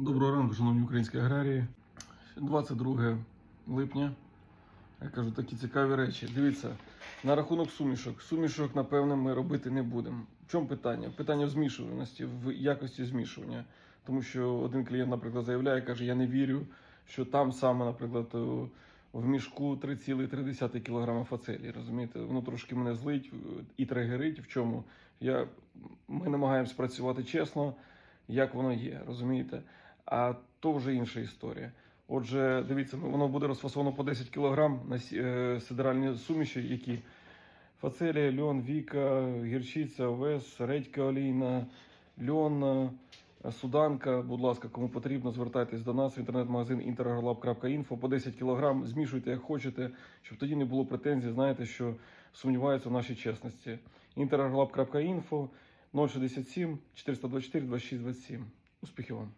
Доброго ранку, шановні українські аграрії. 22 липня. Я кажу такі цікаві речі. Дивіться, на рахунок сумішок. Сумішок, напевно, ми робити не будемо. В чому питання? Питання в змішуваності, в якості змішування. Тому що один клієнт, наприклад, заявляє, каже, я не вірю, що там саме, наприклад, в мішку 3,3 кг фацелії. Розумієте, воно трошки мене злить і тригерить. В чому? Я, ми намагаємось працювати чесно, як воно є, розумієте? А то вже інша історія. Отже, дивіться, ну, воно буде розфасовано по 10 кг на сі- е, суміші, які фацелія, льон, віка, гірчиця, овес, редька олійна, льон, е, суданка. Будь ласка, кому потрібно, звертайтесь до нас в інтернет-магазин interagolab.info по 10 кг, змішуйте як хочете, щоб тоді не було претензій, знаєте, що сумніваються в нашій чесності. interagolab.info 067 424 26 27. Успіхів вам!